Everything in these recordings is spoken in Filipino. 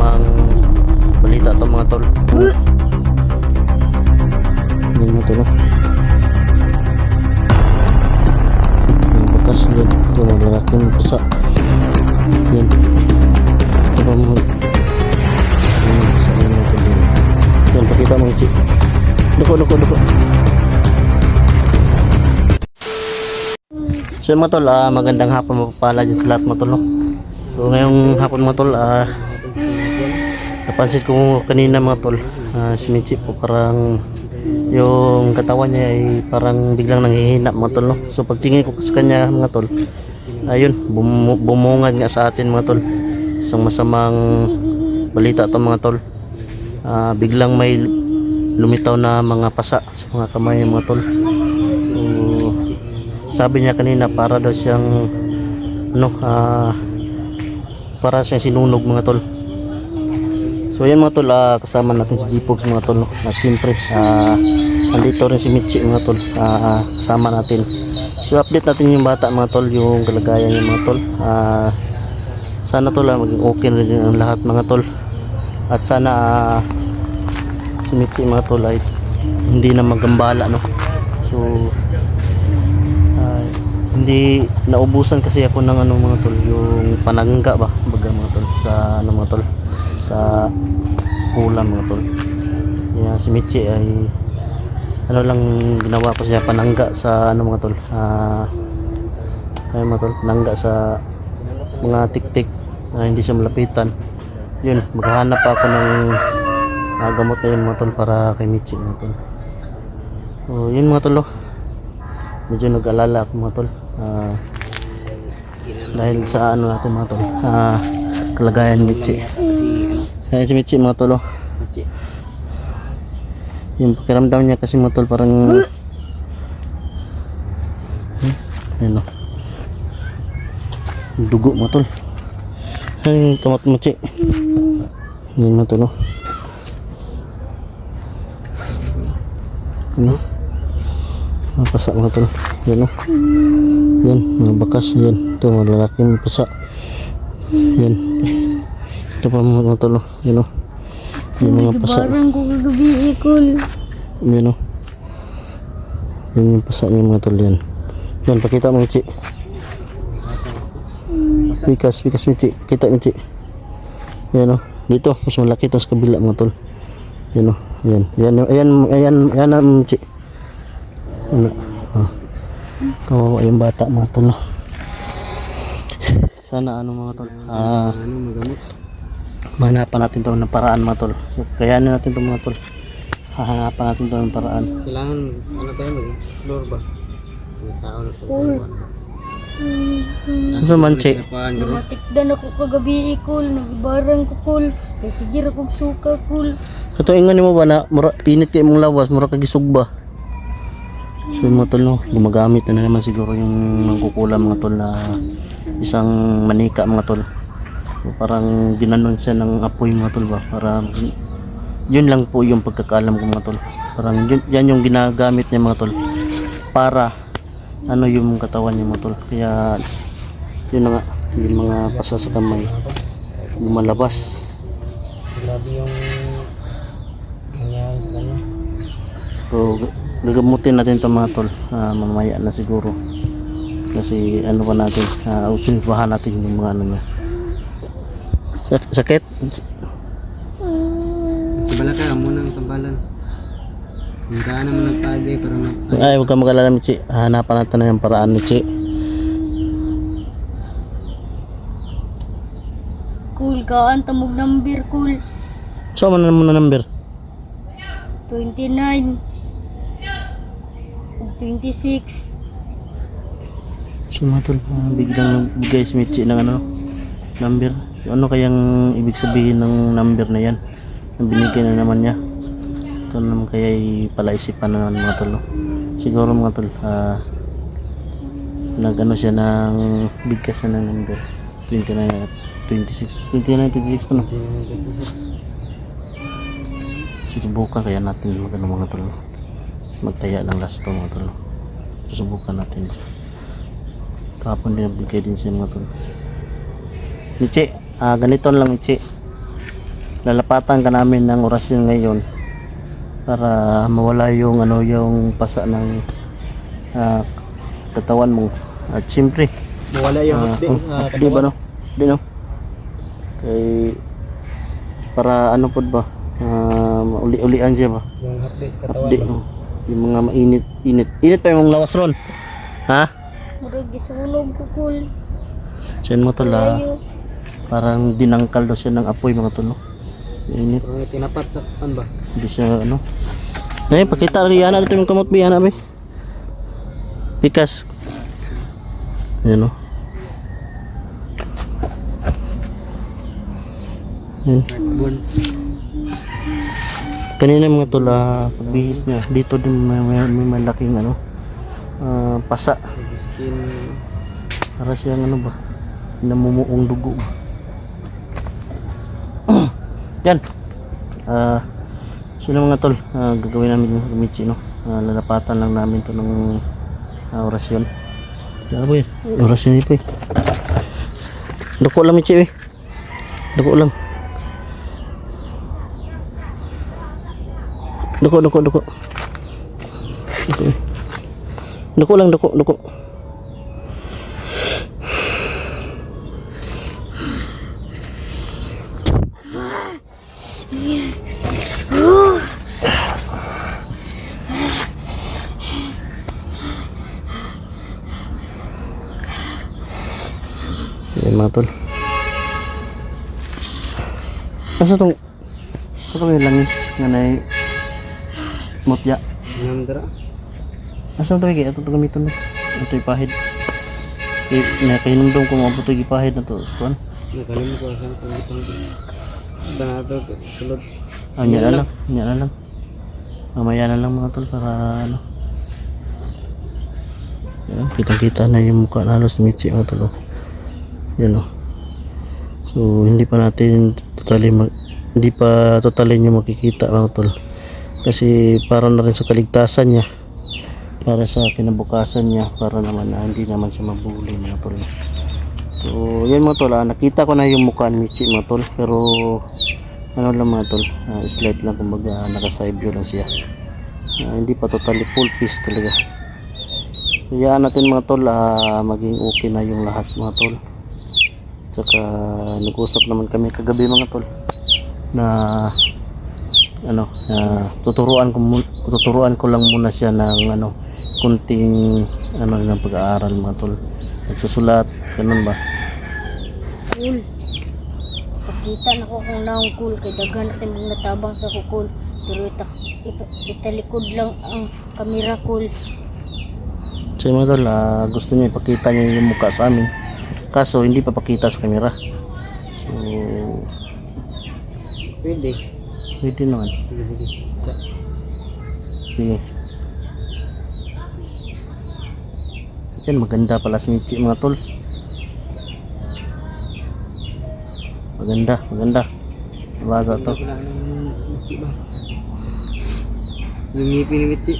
masamang balita to mga tol. Yan mga tol. bakas yan. Ito mga lalaking pasa. Yan. Ito pa. Yan, sa yan mga tol. Yan, pakita mga chik. Duko, duko, duko. So yun, mga tol, ah, magandang hapon mapapala dyan sa lahat mga tol. No? So ngayong hapon mga tol, ah, napansin ko kanina mga tol, ah, si Michi po parang yung katawan niya ay parang biglang nanghihina mga tol. No? So pagtingin ko sa kanya mga tol, ayun, bum- bumungad nga sa atin mga tol. Isang masamang balita to mga tol. Ah, biglang may lumitaw na mga pasa sa mga kamay mga tol. So, sabi niya kanina para daw siyang ano ah para siyang sinunog mga tol so yan mga tol ah, kasama natin si Jipox mga tol at siyempre ah, andito rin si Michi mga tol. Ah, kasama natin. So update natin yung bata mga tol yung kalagayan niya mga tol. Ah, sana tol ah, maging okay rin ang lahat mga tol. At sana ah, si Michi mga tol ay hindi na magambala no? So Ah, hindi naubusan kasi ako ng ano mga tol yung panangga ba baga mga tol sa ano mga tol sa ulam mga tol kaya si Michi ay ano lang ginawa ko siya panangga sa ano mga tol ah ay mga tol panangga sa mga tik-tik na hindi siya malapitan. Yun maghahanap ako ng ah, gamot na yun mga tol para kay Michi mga tol. So yun mga tol oh. Medyo nag-alala ako mga tol Ah, dahil sa ano natin mga tol ah, kalagayan Michi Ayan si Michi mga tol oh. yung pakiramdam niya kasi mga tol parang hmm? ayun oh. dugo mga tol ay kamat Michi. Yun mga tol oh. ano mga pasa mga tol yan o yan mga bakas yan ito mga lalaking pasa yan ito pa mga tol o yan o yung mga pasa. Barang ko kagabi ikol. yan o yan yung pasa niya mga tol yan. Yan pakita mo Michi. Pikas pikas Michi. Kita Michi. Yan o dito mas malaki ito sa kabila mga tol yan o yan. Yan yan yan yan, yan Michi. Ano oh. kawawa yung bata mga tol no? sana ano mga tol ah. Ano magamot? Mahanapan natin to ng paraan mga tol so, kayanin natin to mga tol hahanapan natin to ng paraan Kailangan ano tayo mag-explore ba? May tao na po. so manche Paan bro? Matikdan ako kagabi ikol. Nagbarang ko kol. Kaya sige akong suka kol. sa tuwing mo ba na mura, pinit kayo mong lawas mura kagisog ba so yung mga tol no gumagamit na naman siguro yung mangkukulam mga tol na isang manika mga tol so, parang ginanon siya ng apoy mga tol ba para yun lang po yung pagkakalam ko mga tol parang yun, yan yung ginagamit niya mga tol para ano yung katawan niya mga tol kaya yun na nga yung mga pasa sa kamay lumalabas Grabe yung sa kanya. So, gagamutin natin ito mga tol. Ah, mamaya na siguro. Kasi ano pa natin, uh, usulipahan natin yung mga ano niya. Sak- sakit? Kabala ka, amo nang tambalan. Hindi ka naman nagpagay para na... Ay, huwag ka mag-alala, Michi. Hanapan natin na yung paraan, Michi. Kul kaan tamog number kul. So, ano mo na number? 29. ug 26. So, mga tol, ah, biglang bigay si Michi ng ano, number. So, ano kayang ibig sabihin ng number na yan? Na binigay na naman niya. Ito naman kaya palaisipan na naman mga tol. Siguro mga tol, ah, nag-ano siya ng bigkas siya ng number 29 at 26 29 26 to no susubukan kaya natin mag ano mga tol magtaya ng last to mga tol susubukan natin kahapon din nagbigay din siya mga tol Michi ah ganito lang Michi. Lalapatan ka namin ng orasyon ngayon para mawala yung ano yung pasa ng ah, katawan mo. At siyempre Mawala yung ah, oh, ah, di ba no? Di no? Kay para ano po ba? Ah, uli-ulian siya ba? Yung hapdi sa katawan. di oh, yung mga mainit init. Init pa yung mga lawas ron. Ha? Murag gisulog ko kul. Diyan mo to la. Layo. Parang dinangkal daw siya ng apoy mga tulo init Pero tinapat sa kan ba? Hindi siya ano. Eh, pakita rin yan. Ito yung kamot ba yan, abi? Pikas. Yan o. Yan. Buwan. Kanina mga tula, pagbihis niya. Dito din may, may, may malaking ano. ah, pasa. Para siyang ano ba? Namumuong dugo ba? Yan. Ah, sino mga tol? Ah, gagawin namin yung Michi, no? Ah, lalapatan lang namin to ng ah, orasyon. Diyan po yun. Orasyon niyo po eh. Duko lang Michi eh. Duko lang. Duko, duko, duko. Eh. Duko lang, duko, duko. Yan mga tol. Asa tong ito yung langis nga na mutya. Yung dara. Asa tong ito ito gamiton mo. Ito yung pahid. Eh, nakainumdum ko mga puto yung pahid na to. Kuan. Nakalim ko saan kung. Ito na ito. Sulod. Ah, yan na lang. Yan na lang. Mamaya na lang mga tol para ano. Yan, kitang-kita na yung mukha na halos Michi mga tol. oh. Yan o. So, hindi pa natin totally mag, hindi pa totally niya makikita mga tol. Kasi para na rin sa kaligtasan niya. Para sa kinabukasan niya. Para naman na hindi naman siya mabuli mga tol. So, yan mga tol. ah, nakita ko na yung mukha ni Michi mga tol. Pero, ano lang mga tol. ah, slight lang kumbaga naka-side view lang siya. Ah, hindi pa totally full face talaga. Hayaan natin mga tol, ah, maging okay na yung lahat mga tol. Tsaka nag-usap naman kami kagabi mga tol na ano, ah, tuturuan ko tuturuan ko lang muna siya ng ano, kunting ano ng pag-aaral mga tol. Nagsusulat, ganun ba? Kul. Pakita na ko kung naong kul kay daghan natin mong natabang sa kukul. Pero ita, ita- italikod lang ang kamera kul. So mga tol, ah, gusto niya ipakita niya yung mukha sa amin. Kaso hindi pa pakita sa camera. So, Pwede. pwede naman. Sige. Yan, maganda pala si Michi mga tol. Maganda, maganda. Baga to. Yung ngipi ni Michi.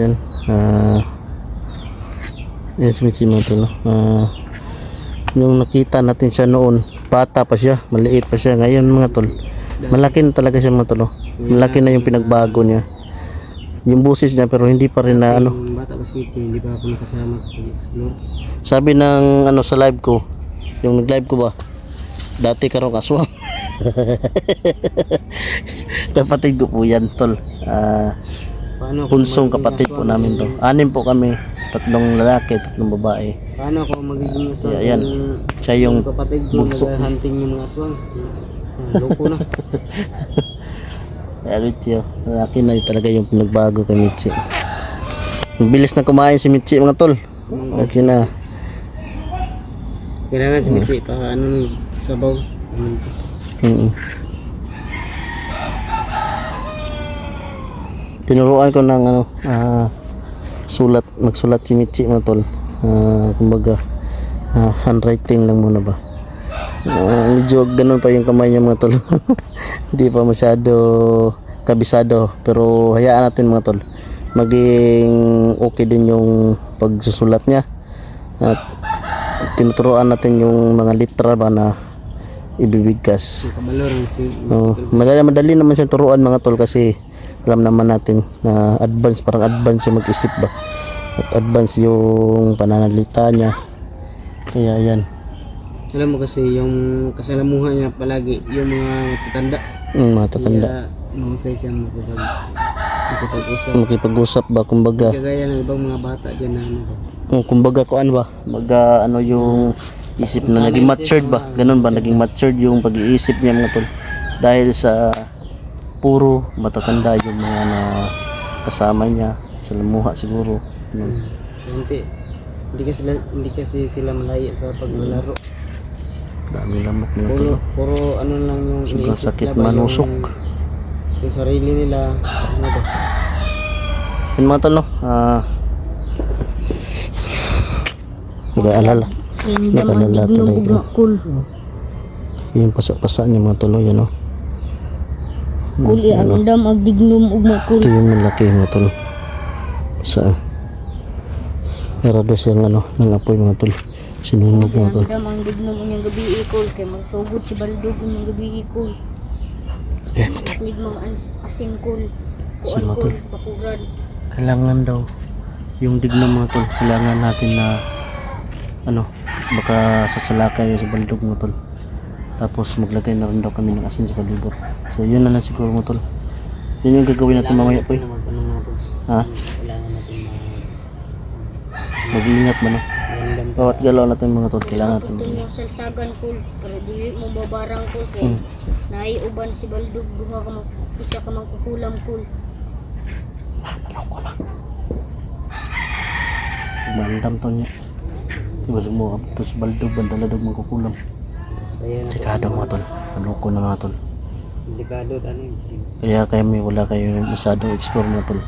Yan. Ah. yan si Michi mga tol. no? Ah, yung nakita natin siya noon, bata pa siya, maliit pa siya. Ngayon mga tol, malaki na talaga siya mga tol. no? Malaki na yung pinagbago niya. Yung busis niya pero hindi pa rin na ano, bata pa si hindi pa ako nakasama sa pag-explore. Sabi ng ano sa live ko, yung nag-live ko ba? Dati karong aswang. kapatid ko po yan, tol. Ah, Paano magiging kapatid po namin to. Anim po kami, tatlong lalaki, tatlong babae. Paano ako magiging aswang? Yeah, yan. Siya yung kapatid ko bunso. nag-hunting yung mga aswang? Loko na. Kaya Michi, oh, lalaki na talaga yung pinagbago kay Michi. Ang bilis na kumain si Michi mga tol. Okay na. Kailangan si Michi pa ano sabaw. Mm. Tinuruan ko ng ano, ah, sulat, magsulat si Michi mga tol. Ah, kumbaga, ah, handwriting lang muna ba. Ah, medyo ganun pa yung kamay niya mga tol. Hindi pa masyado kabisado. Pero hayaan natin mga tol. Maging okay din yung pagsusulat niya. At tinuturuan natin yung mga litra ba na ibibigkas. Oh, madali, madali naman siyang turuan mga tol kasi alam naman natin na advance parang advance yung mag-isip ba? At advance yung pananalita niya. Kaya yan. Alam mo kasi yung kasalamuhan niya palagi yung mga matanda. mm, matatanda. Kaya mahusay siya makipag makipag-usap. makipag-usap ba kumbaga? Kagaya ng ibang mga bata dyan na ano ba. oh, kumbaga kuan ba? Mag ah, ano yung isip na naging matured ba? ganun ba? naging matured yung pag-iisip niya mga tol? Dahil sa puro matatanda yung mga na kasama niya sa lamuha siguro Ganun. Hindi hindi kasi sila hindi kasi sila malaya sa paglalaro. dami lamok tol Puro, puro ano lang yung Sobrang sakit nila manusok. Yung, yung sarili nila ano ba? Yun mga tol, no? Ah. Nag-aalala. Tuloy, bro. makul. Yung pasa-pasa niya mga tol, yun, no? Kul iya anda magdignom ug makul. Ito yung malaki mga tol. Sa Meron daw siyang ano, ng apoy mga tol. Sinunog mga tol. Anda mang dignom unyang gabi ikol kay magsugod si baldog unyang gabi ikol. Eh, Nig mga ans- asin kul. Kuan kul bakuran. kailangan daw yung digna mga tol. Kailangan natin na ano, baka sasalakay sa baldog mga tol. Tapos maglagay na rin daw kami ng asin sa palibot. So yun na lang siguro mga tol. Yun yung gagawin natin mamaya po eh. Ha? Mag-ingat no? random Bawat galaw natin mga tol, kailangan natin. Putol yung salsagan kul para dili mo babarang kul kay Mm. naay uban si baldog duha ka mag isa ka man kukulam kul. Bandam to niya. Diba mo abtos baldog, bandaladog magkukulam. Kaya Sikado mga tol. Maloko na mga tol. delikado ano yun. Kaya kami wala kayo masyadong explore mga tol.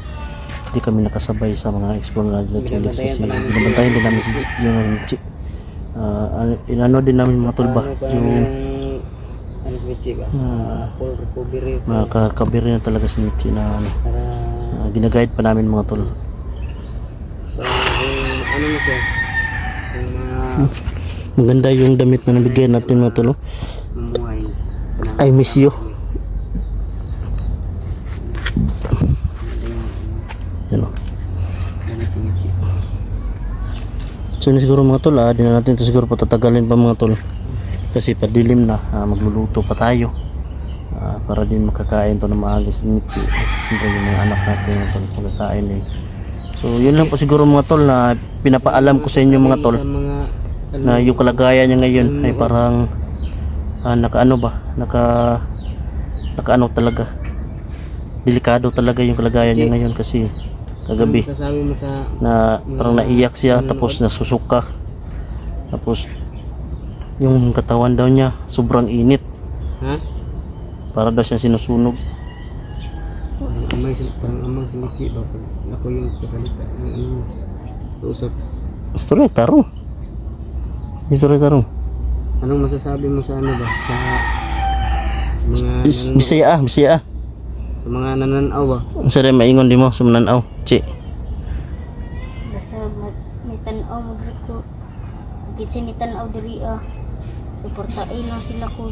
Hindi kami nakasabay sa mga explore na dito Felix kasi binabantayan din namin si yung. Ah, ano- inano din namin mga tol ba? Ano Yung ano sa Michi ba? ah, Full recovery mga kakabiri na talaga si Michi na ano, ginaguide pa namin mga tol. ano na siya yung mga Maganda yung damit na nabigay natin mga tol. oh. I miss you. Yan o. yung Michi So yun siguro mga tol, ah, na natin ito siguro patatagalin pa mga tol. Kasi padilim na, ah, magluluto pa tayo. Ah, para din makakain to na maaga si Michi. Siyempre yung mga anak natin tol, makakain eh. So yun lang po siguro mga tol na pinapaalam ko sa inyo mga tol mga na yung kalagayan niya ngayon ay parang ah, nakaano ba, naka nakaano talaga. Delikado talaga yung kalagayan niya ngayon kasi kagabi na parang naiyak siya tapos nasusuka. Tapos yung katawan daw niya sobrang init. Ha? para daw siya sinusunog. Parang amay si parang amang si Michi ba ako yung kasalita ng ano usap. Story tarong story tarong anong masasabi mo sa ano ba sa sa mga Is- nananaw, bisaya ah bisaya ah sa mga nananaw ba ang sarili maingon di mo sa mananaw chi Basta mag may tan-aw magriko. Kitsi ni tan-aw diri ah. Suportai lang sila ko.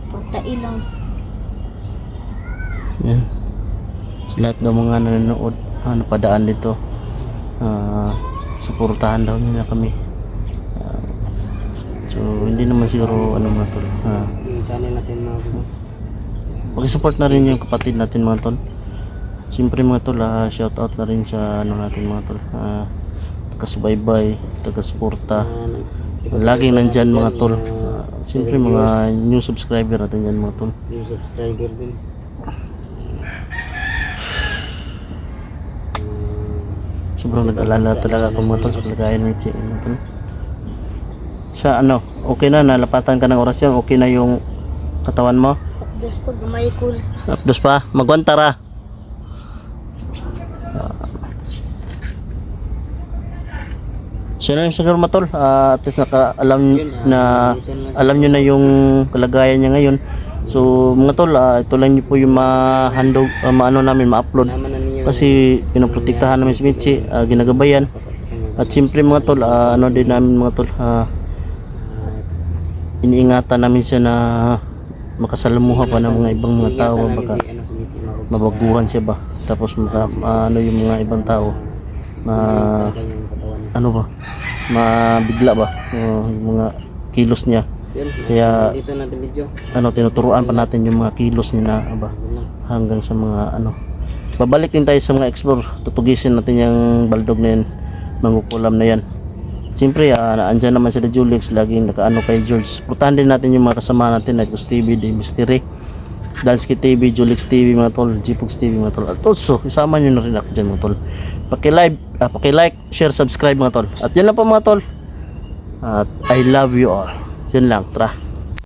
Suportai lang. yan sa lahat ng mga nanonood ah, napadaan dito ah, suportahan daw nila kami so hindi naman siguro ano mga tol ah, yung channel natin mga bro Pakisupport na rin yung kapatid natin mga tol. Siyempre mga tol, ah, shout out na rin sa ano natin mga tol. Ah, taga-subaybay, taga-suporta. Laging nandyan mga tol. Ah, Siyempre mga new subscriber natin yan mga tol. yung subscriber din Sobrang nag-alala talaga ako mga tol sa kalagayan ni Chi. Mga tol. Sa ano, okay na, nalapatan ka ng orasyon, okay na yung katawan mo. Dos ko gamay kul. Tapos pa, magwantara. Sino yung siguro matol? Ah, at least naka alam na alam nyo na yung kalagayan niya ngayon. So mga tol, ah, ito lang niyo po yung ma-handog, ah, maano namin, ma-upload. Kasi pinoprotektahan namin si Michi, ah, ginagabayan. At siyempre mga tol, ah, ano din namin mga tol, ah, iniingatan namin siya na makasalamuha pa ng mga ibang mga tao baka ano, mabaguhan siya ba? Tapos maka, ma- ano yung mga ibang tao? Ma ano ba? Mabigla ba? O, yung mga kilos niya? Kaya- ano tinuturuan pa natin yung mga kilos niya na lang. hanggang sa mga ano. Babalik din tayo sa mga explore. Tutugisin natin yung baldog na yan mangukulam na yan Siyempre, uh, andyan naman sila Julix, laging nakaano kay George. Putahan din natin yung mga kasama natin, like TV, The Mystery, Dansky TV, Julix TV, mga tol, Gpox TV, mga tol. At also, isama nyo na rin ako dyan, mga tol. Paki-live, ah, paki-like, share, subscribe, mga tol. At yun lang po, mga tol. At I love you all. Yun lang, tara.